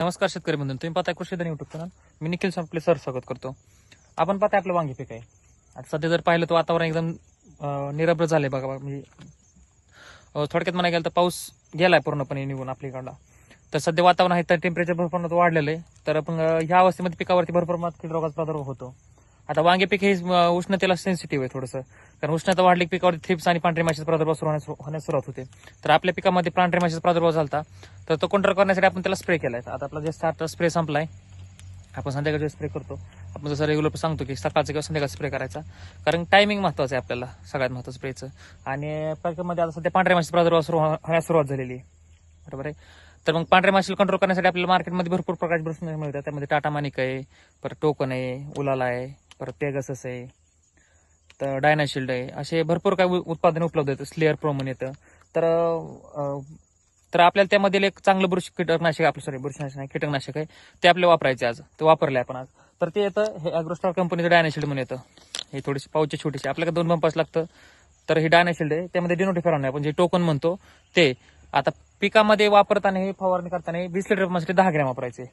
नमस्कार शेतकरी बंधू तुम्ही पाहताय कृषी धन युट्यूब चॅनल मी निखिल संपले सर स्वागत करतो. आपण पाहताय आपलं वांगी पीक आहे. आता सध्या जर पाहिलं तर वातावरण एकदम निरभ्र झालंय बघा म्हणजे थोडक्यात म्हणा गेलं तर पाऊस गेलाय पूर्णपणे निघून आपल्याकडला तर सध्या वातावरण आहे तर टेम्परेचर भरपूर वाढलेलं आहे. तर आपण ह्या अवस्थेमध्ये पिकावरती भरपूर मात कीड रोगाचा प्रादुर्भाव होतो. आता वांगे पीक हे उष्णतेला सेन्सिटिव्ह आहे थोडंसं. कारण उष्णता वाढली पिकावर पिकावरती थ्रिप्स आणि पांढरे माशीचा प्रादुर्भाव सुरू होण्यास होण्यास सुरुवात होते. तर आपल्या पिकामध्ये पांढरे माशीचा प्रादुर्भाव झाला तर तो कंट्रोल करण्यासाठी आपण त्याला स्प्रे केलाय. आता आपला जे स्टार्टर स्प्रे संपलाय आपण संध्याकाळी स्प्रे करतो आपण जसं रेग्युलर सांगतो की सकाळचा किंवा संध्याकाळ स्प्रे करायचा. कारण टायमिंग महत्वाचं आहे आपल्याला सगळ्यात महत्वाचं स्प्रेचं आणि पिकामध्ये आता सध्या पांढऱ्या माशीचा प्रादुर्भाव सुरू होण्यास सुरुवात झालेली आहे. बरोबर आहे? तर मग पांढऱ्या माशीला कंट्रोल करण्यासाठी आपल्याला मार्केटमध्ये भरपूर प्रकारचे ब्रश मिळतात त्यामध्ये टाटा मानिक आहे परत टोकन आहे उलाला आहे परत पेगसस आहे. तर डायनाशिल्ड आहे. असे भरपूर काही उत्पादन उत्पादने उपलब्ध आहेत. स्लेअर प्रो म्हणून येतं. तर तर आपल्याला त्यामध्ये एक चांगलं बुरशी कीटकनाशक आपलं सॉरी बुरशीनाशक नाही कीटकनाशक आहे. ते आपल्याला वापरायचे आज. ते वापरले आपण आज. तर ते येतं. हे अॅग्रोस्टार कंपनीचं डायनाशिल्ड म्हणून येतं. हे थोडीशी पाऊचे छोटीशी. आपल्याला दोन पंपास लागतं. तर हे डायनाशिल्ड आहे. त्यामध्ये डिनोटिफेरॉन आहे. आपण जे टोकन म्हणतो ते. आता पिकामध्ये वापरताना हे फवारणी करताना वीस लिटर पाण्यासाठी दहा ग्रॅम वापरायचे.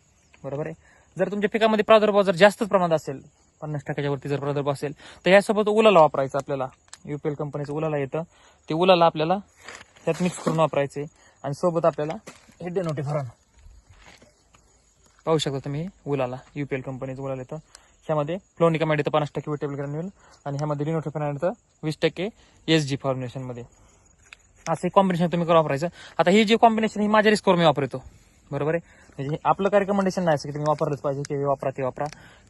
बरोबर आहे? जर तुमच्या पिकामध्ये प्रादुर्भाव जर जास्तच प्रमाणात असेल पन्नास टक्क्याच्या वरती जर प्रदर्भ असेल तर ह्यासोबत उलाला वापरायचं आपल्याला. युपीएल कंपनीचं उलाला येतं. ते उलाला आपल्याला त्यात मिक्स करून वापरायचे. आणि सोबत आपल्याला हे डेनोटिफरॉन पाहू शकता तुम्ही उलाला. युपीएल कंपनीचं उलाला येतं. ह्यामध्ये फ्लोनिकामेड येतं पन्नास टक्के वेटेबल ग्रॅन्युअल आणि ह्यामध्ये डिनोटिफरॉन येतं वीस टक्के एस जी फॉर्म्युलेशनमध्ये असं कॉम्बिनेशन तुम्ही करून वापरायचं. आता ही जी कॉम्बिनेशन ही माझ्या रिस्कवर मी वापरतो. बरोबर आहे? म्हणजे हे आपलं काय रिकमेंडेशन म्हणजे नाही असं की तुम्ही वापरलंच पाहिजे की वापरा ते वापरा.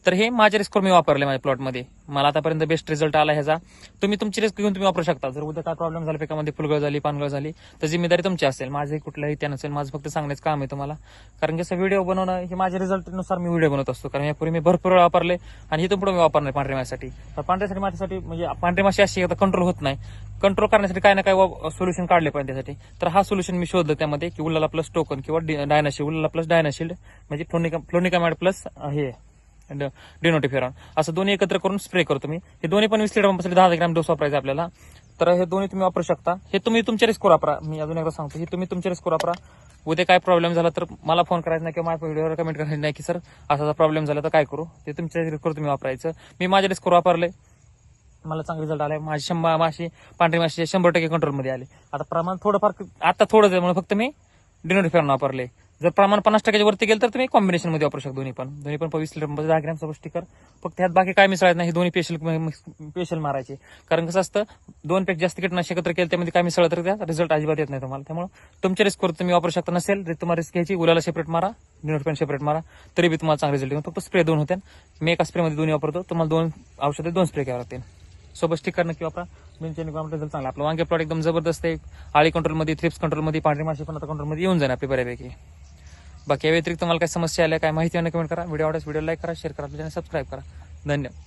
तर हे माझ्या रिस्कवर मी वापरले माझ्या प्लॉटमध्ये मला आतापर्यंत बेस्ट रिझल्ट आला ह्याचा. तुम्ही तुमची रिस्क घेऊन तुम्ही वापरू शकता. जर उद्या काय प्रॉब्लेम झाला पिकामध्ये फुलगळ झाली पानगळ झाली तर जिम्मेदारी तुमची असेल. माझे कुठलंही त्या नसेल. माझं फक्त सांगण्याचं काम आहे तुम्हाला. कारण की असं व्हिडिओ बनवणं हे माझ्या रिझल्टनुसार मी व्हिडिओ बनवत असतो. कारण यापूर्वी मी भरपूर वापरले आणि इथून पुढे मी वापरणार पांढऱ्या माशासाठी. तर पांढऱ्यासाठी माझ्यासाठी म्हणजे पांढऱ्या माशी अशी आता कंट्रोल होत नाही. कंट्रोल करण्यासाठी काय ना काय सोल्युशन काढले पाहिजे त्यासाठी. तर हा सोल्युशन मी शोधलं त्यामध्ये की उल्लाला प्लस टोकन किंवा डायनाशिल्ड उल्लाला प्लस डायनाशिल्ड म्हणजे फ्लोनिका फ्लोनिकामॅड प्लस हे डेनोटिफेरॉन असं दोन्ही एकत्र करून स्प्रे करतो मी. हे दोन्ही पण वीस लिटर दहा ग्रॅम डोस वापरायचा आपल्याला. तर हे दोन्ही तुम्ही वापरू शकता. हे तुम्ही तुमच्या रिस्क वापरा. मी अजून एकदा सांगतो. हे तुम्ही तुमच्या रिस्क वापरा. उद्या काय प्रॉब्लेम झाला तर मला फोन करायचा नाही किंवा माझ्या व्हिडिओवर कमेंट करायचं नाही की सर असा प्रॉब्लेम झाला तर काय करू? ते तुमच्या रिस्कवर तुम्ही वापरायचं. मी माझ्या रिस्कवर वापरले मला चांगला रिझल्ट आलाय. माझे शंभर मासे पांढरी मासे शंभर टक्के कंट्रोलमध्ये आले. आता प्रमाण थोडंफार आता थोडं आहे म्हणून फक्त मी डिनोटिफेरॉन वापरले. जर प्रमाण पन्नास टक्क्याच्या वरती गेलं तर तुम्ही कॉम्बिनेशनमध्ये वापरू शकता दोन्ही पण. दोन्ही पण वीस लिटर दहा ग्रॅम स्टिकर फक्त ह्यात बाकी काय मिसळायचं नाही हे दोन्ही पेशल पेशल मारायचे. कारण कसं असतं दोन पेक्षा जास्त कीटनाशक एकत्र केलं त्यामध्ये काय मिसळलं तर त्या रिझल्ट अजिबात येत नाही तुम्हाला. त्यामुळे तुमच्या रिस्कवर तुम्ही वापरू शकता नसेल तर तुम्हाला रिस्क घ्यायची उलाला सेपरेट मारा डिनोटिफेरॉन सेपरेट मारा तरी बी तुम्हाला चांगला रिझल्ट येईल. फक्त स्प्रे दोन होते. मी एका स्प्रेमध्ये दोन्ही वापरतो. तुम्हाला दोन औषधे दोन स्प्रे घ्यावे लागतील. सोबत किंवा नक्की मेनचेन बेंचेन रिझल्ट चांगला आपलं वांगे प्लॉट एकदम जबरदस्त आहे. आळी कंट्रोलमध्ये थ्रिप्स कंट्रोलमध्ये पांढरी माशी पण आता कंट्रोलमध्ये येऊन जाईल आपली बऱ्यापैकी. बाकी या व्यतिरिक्त तुम्हाला काय समस्या आल्या काय माहिती कमेंट करा. व्हिडिओ आवडल्यास व्हिडिओ लाईक करा शेअर करा सबस्क्राईब करा. धन्यवाद.